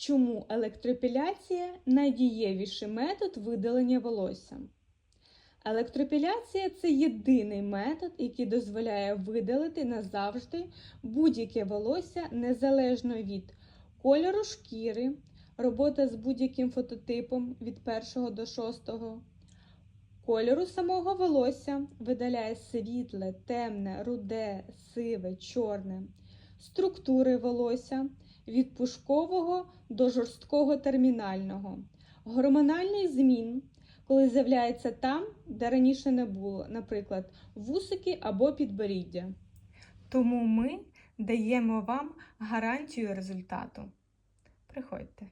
Чому електроепіляція найдієвіший метод видалення волосся? Електроепіляція це єдиний метод, який дозволяє видалити назавжди будь-яке волосся незалежно від кольору шкіри, робота з будь-яким фототипом від 1 до 6, кольору самого волосся видаляє світле, темне, руде, сиве, чорне, структури волосся від пушкового до жорсткого термінального, гормональних змін, коли з'являється там, де раніше не було, наприклад, вусики або підборіддя. Тому ми даємо вам гарантію результату. Приходьте.